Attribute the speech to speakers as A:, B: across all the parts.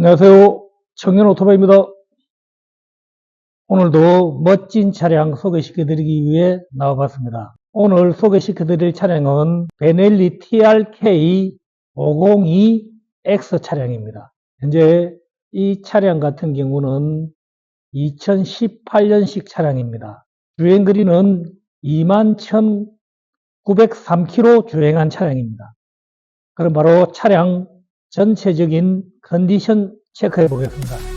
A: 안녕하세요. 청년 오토바이입니다. 오늘도 멋진 차량 소개시켜 드리기 위해 나와봤습니다. 오늘 소개시켜 드릴 차량은 베넬리 TRK 502X 차량입니다. 현재 이 차량 같은 경우는 2018년식 차량입니다. 주행거리는 21,903km 주행한 차량입니다. 그럼 바로 차량 전체적인 컨디션 체크해 보겠습니다.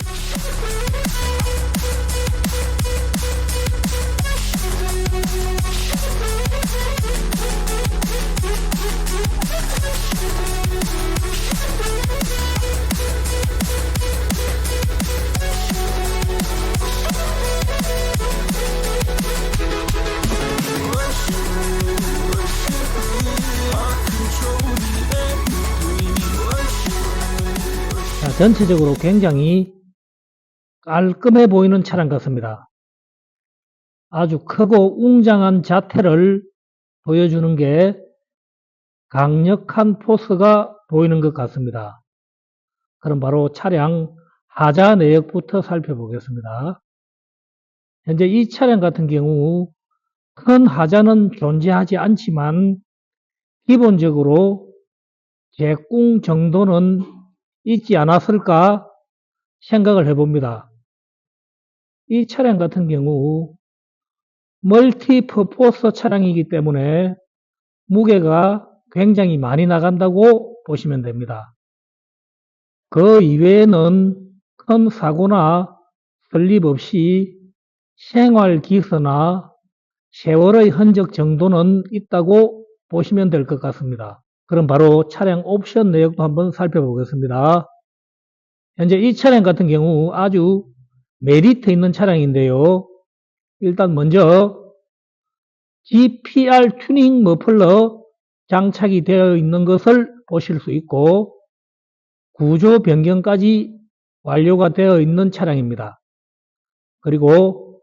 A: 전체적으로 굉장히 깔끔해 보이는 차량 같습니다. 아주 크고 웅장한 자태를 보여주는 게 강력한 포스가 보이는 것 같습니다. 그럼 바로 차량 하자 내역부터 살펴보겠습니다. 현재 이 차량 같은 경우 큰 하자는 존재하지 않지만 기본적으로 제꿍 정도는 있지 않았을까 생각을 해봅니다. 이 차량 같은 경우 멀티퍼포스 차량이기 때문에 무게가 굉장히 많이 나간다고 보시면 됩니다. 그 이외에는 큰 사고나 설립 없이 생활 기서나 세월의 흔적 정도는 있다고 보시면 될 것 같습니다. 그럼 바로 차량 옵션 내역도 한번 살펴보겠습니다. 현재 이 차량 같은 경우 아주 메리트 있는 차량인데요. 일단 먼저 GPR 튜닝 머플러 장착이 되어 있는 것을 보실 수 있고 구조 변경까지 완료가 되어 있는 차량입니다. 그리고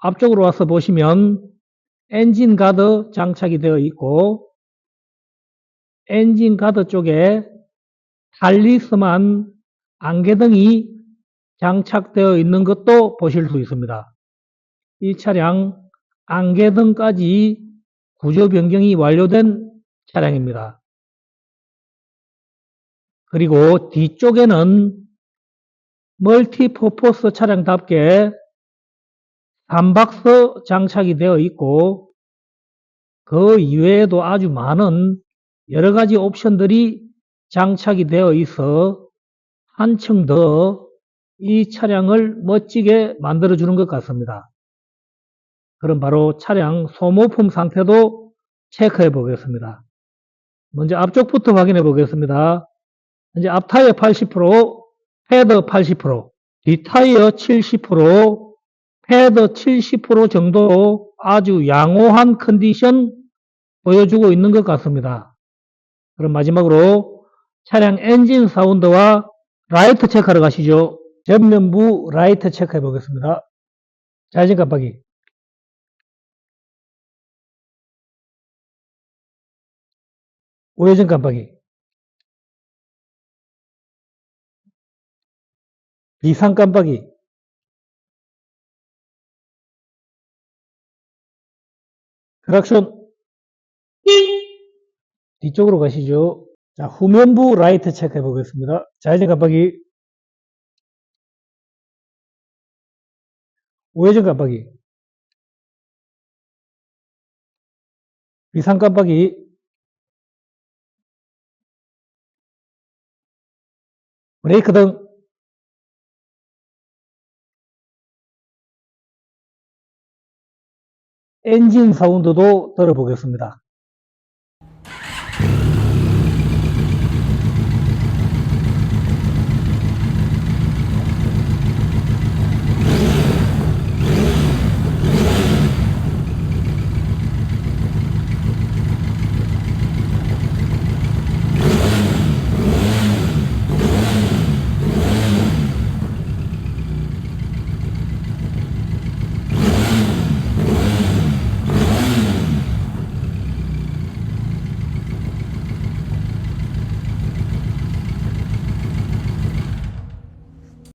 A: 앞쪽으로 와서 보시면 엔진 가드 장착이 되어 있고 엔진 가드 쪽에 탈리스만 안개등이 장착되어 있는 것도 보실 수 있습니다. 이 차량 안개등까지 구조 변경이 완료된 차량입니다. 그리고 뒤쪽에는 멀티퍼포스 차량답게 3박스 장착이 되어 있고 그 이외에도 아주 많은 여러 가지 옵션들이 장착이 되어 있어 한층 더 이 차량을 멋지게 만들어 주는 것 같습니다. 그럼 바로 차량 소모품 상태도 체크해 보겠습니다. 먼저 앞쪽부터 확인해 보겠습니다. 이제 앞타이어 80%, 패드 80%, 뒷타이어 70%, 패드 70% 정도 아주 양호한 컨디션 보여주고 있는 것 같습니다. 그럼 마지막으로 차량 엔진 사운드와 라이트 체크하러 가시죠. 전면부 라이트 체크해 보겠습니다. 자진 깜빡이. 우회전 깜빡이. 비상 깜빡이. 크락션. 뒤쪽으로 가시죠. 자, 후면부 라이트 체크해 보겠습니다. 좌회전 깜빡이. 우회전 깜빡이. 비상 깜빡이. 브레이크 등. 엔진 사운드도 들어보겠습니다.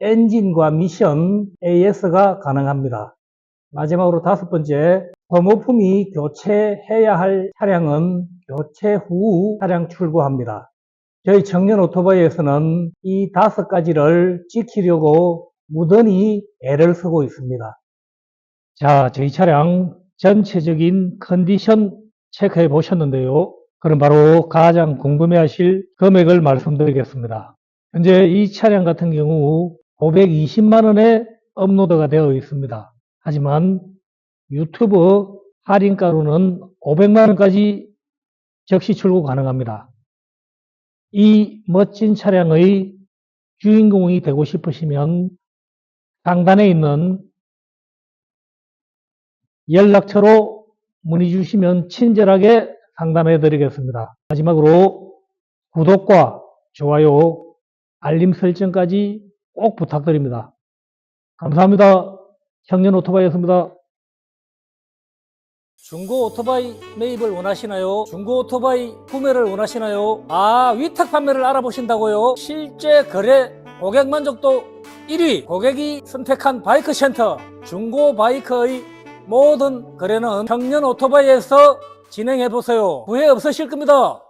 A: 엔진과 미션 AS가 가능합니다. 마지막으로 다섯 번째, 소모품이 교체해야 할 차량은 교체 후 차량 출고합니다. 저희 청년 오토바이에서는 이 다섯 가지를 지키려고 무던히 애를 쓰고 있습니다. 자, 저희 차량 전체적인 컨디션 체크해 보셨는데요. 그럼 바로 가장 궁금해 하실 금액을 말씀드리겠습니다. 현재 이 차량 같은 경우 520만 원에 업로드가 되어 있습니다. 하지만 유튜브 할인가로는 500만 원까지 적시 출고 가능합니다. 이 멋진 차량의 주인공이 되고 싶으시면 상단에 있는 연락처로 문의 주시면 친절하게 상담해 드리겠습니다. 마지막으로 구독과 좋아요, 알림 설정까지 꼭 부탁드립니다. 감사합니다. 청년 오토바이였습니다. 중고 오토바이 매입을 원하시나요? 중고 오토바이 구매를 원하시나요? 아, 위탁 판매를 알아보신다고요? 실제 거래 고객 만족도 1위 고객이 선택한 바이크 센터 중고 바이크의 모든 거래는 청년 오토바이에서 진행해 보세요. 후회 없으실 겁니다.